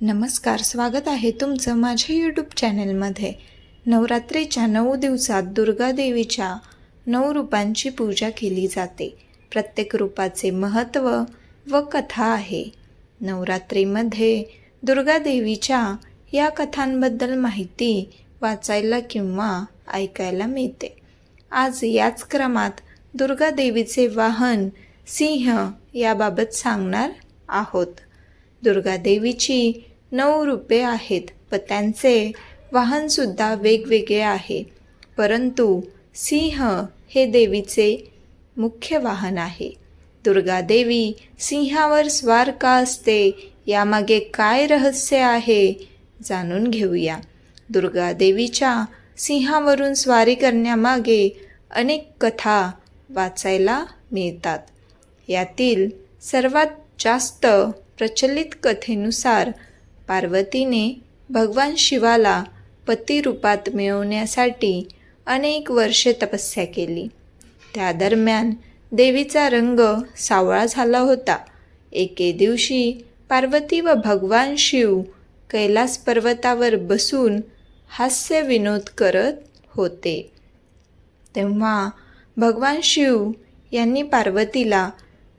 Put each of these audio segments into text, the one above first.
नमस्कार स्वागत आहे तुमचं माझ्या यूट्यूब चॅनलमध्ये नवरात्रीच्या नऊ दिवसात दुर्गादेवीच्या नऊ रूपांची पूजा केली जाते. प्रत्येक रूपाचे महत्त्व व कथा आहे. नवरात्रीमध्ये दुर्गादेवीच्या या कथांबद्दल माहिती वाचायला किंवा ऐकायला मिळते. आज याच क्रमात दुर्गादेवीचे वाहन सिंह याबाबत सांगणार आहोत. दुर्गादेवीची नऊ रूपे आहेत. व त्यांचे वाहनसुद्धा वेगवेगळे आहे. परंतु सिंह हे देवीचे मुख्य वाहन आहे. दुर्गादेवी सिंहावर स्वार का असते? यामागे काय रहस्य आहे? जाणून घेऊया. दुर्गादेवीच्या सिंहावरून स्वारी करण्यामागे अनेक कथा वाचायला मिळतात. यातील सर्वात जास्त प्रचलित कथेनुसार पार्वतीने भगवान शिवाला पतिरूपात मिळवण्यासाठी अनेक वर्षे तपस्या केली. त्या दरम्यान देवीचा रंग सावळा झाला होता. एके दिवशी पार्वती व भगवान शिव कैलास पर्वतावर बसून हास्य विनोद करत होते. तेव्हा भगवान शिव यांनी पार्वतीला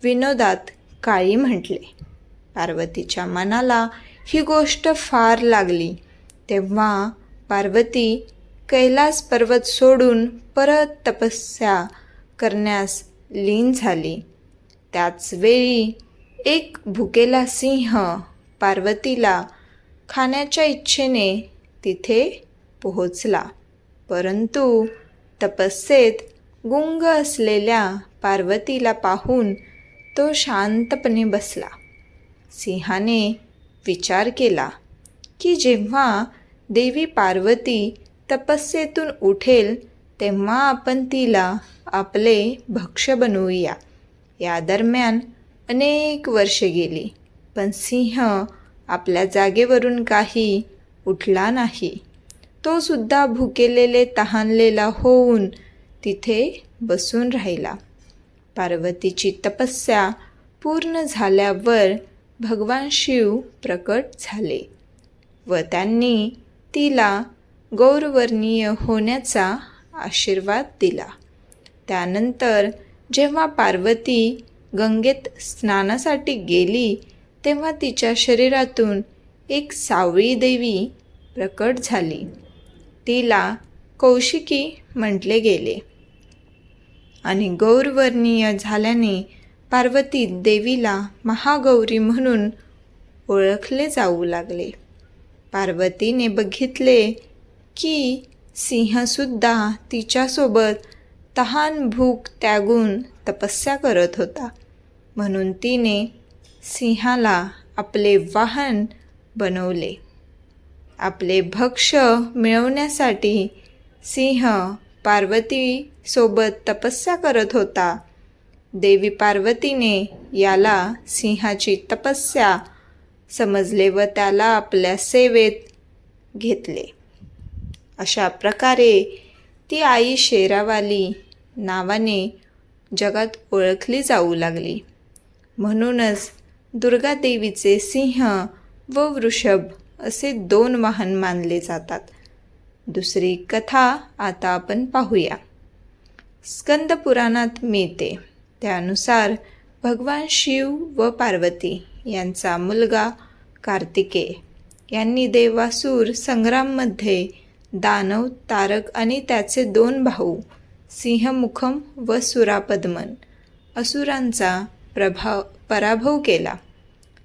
विनोदात काळी म्हटले. पार्वतीच्या मनाला ही गोष्ट फार लागली. तेव्हा पार्वती कैलास पर्वत सोडून परत तपस्या करण्यास लीन झाली. त्याच वेळी एक भुकेला सिंह पार्वतीला खाण्याच्या इच्छेने तिथे पोहोचला. परंतु तपस्येत गुंग असलेल्या पार्वतीला पाहून तो शांतपणे बसला. सिंहाने विचार केला की जेव्हा देवी पार्वती तपस्येतून उठेल तेव्हा आपण तिला आपले भक्ष बनवूया. या दरम्यान अनेक वर्षे गेली पण सिंह आपल्या जागेवरून काही उठला नाही. तो सुद्धा भुकेलेले तहानलेला होऊन तिथे बसून राहिला. पार्वतीची तपस्या पूर्ण झाल्यावर भगवान शिव प्रकट झाले व त्यांनी तिला गौरवर्णीय होण्याचा आशीर्वाद दिला. त्यानंतर जेव्हा पार्वती गंगेत स्नानासाठी गेली तेव्हा तिच्या शरीरातून एक सावळी देवी प्रकट झाली. तिला कौशिकी म्हटले गेले. आणि गौरवर्णीय झाल्याने पार्वती देवीला महागौरी म्हणून ओळखले जाऊ लागले. पार्वतीने बघितले की सिंहसुद्धा तिच्यासोबत तहान भूक त्यागून तपस्या करत होता. म्हणून तिने सिंहाला आपले वाहन बनवले. आपले भक्ष मिळवण्यासाठी सिंह पार्वतीसोबत तपस्या करत होता. देवी पार्वतीने याला सिंहाची तपस्या समजले व त्याला आपल्या सेवेत घेतले. अशा प्रकारे ती आई शेरावाली नावाने जगात ओळखली जाऊ लागली. म्हणूनच दुर्गादेवीचे सिंह व वृषभ असे दोन वाहन मानले जातात. दुसरी कथा आता आपण पाहूया. स्कंद पुराणात मिळते. त्यानुसार भगवान शिव व पार्वती यांचा मुलगा कार्तिकेय यांनी देवासूर संग्राममध्ये दानव तारक आणि त्याचे दोन भाऊ सिंहमुखम व सुरापद्मन असुरांचा प्रभाव पराभव केला.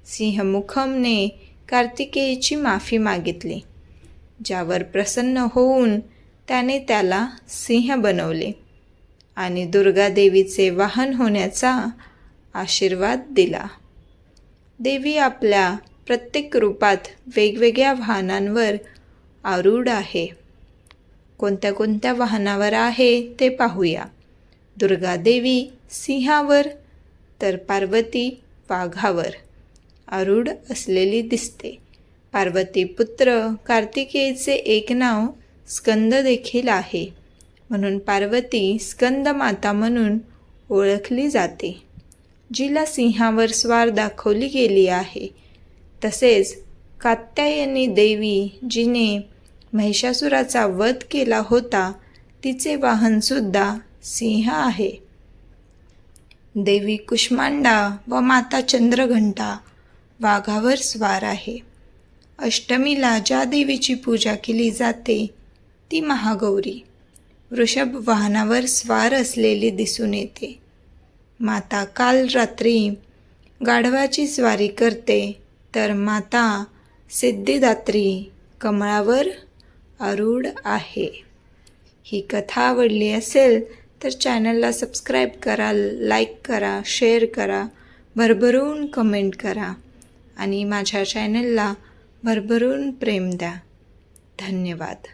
सिंहमुखमने कार्तिकेयची माफी मागितली ज्यावर प्रसन्न होऊन त्याने त्याला सिंह बनवले. आणि दुर्गादेवीचे वाहन होण्याचा आशीर्वाद दिला. देवी आपल्या प्रत्येक रूपात वेगवेगळ्या वाहनांवर आरूढ आहे. कोणत्या कोणत्या वाहनावर आहे ते पाहूया. दुर्गादेवी सिंहावर तर पार्वती वाघावर आरूढ असलेली दिसते. पार्वती पुत्र कार्तिकेयचे एक नाव स्कंद देखील आहे. म्हणून पार्वती स्कंद माता म्हणून ओळखली जाते जिला सिंहावर स्वार दाखवली गेली आहे. तसेच कात्यायनी देवी जिने महिषासुराचा वध केला होता तिचे वाहनसुद्धा सिंह आहे. देवी कुष्मांडा व माता चंद्रघंटा वाघावर स्वार आहे. अष्टमीला ज्या देवीची पूजा केली जाते ती महागौरी. वृषभ वाहनावर स्वार असलेली दिसून येते. माता काल रात्री गाढवाची स्वारी करते तर माता सिद्धिदात्री कमळावर आरूढ आहे. ही कथा आवडली असेल तर चॅनलला सबस्क्राईब करा लाईक करा शेअर करा भरभरून कमेंट करा आणि माझ्या चॅनलला भरभरून प्रेम द्या. धन्यवाद.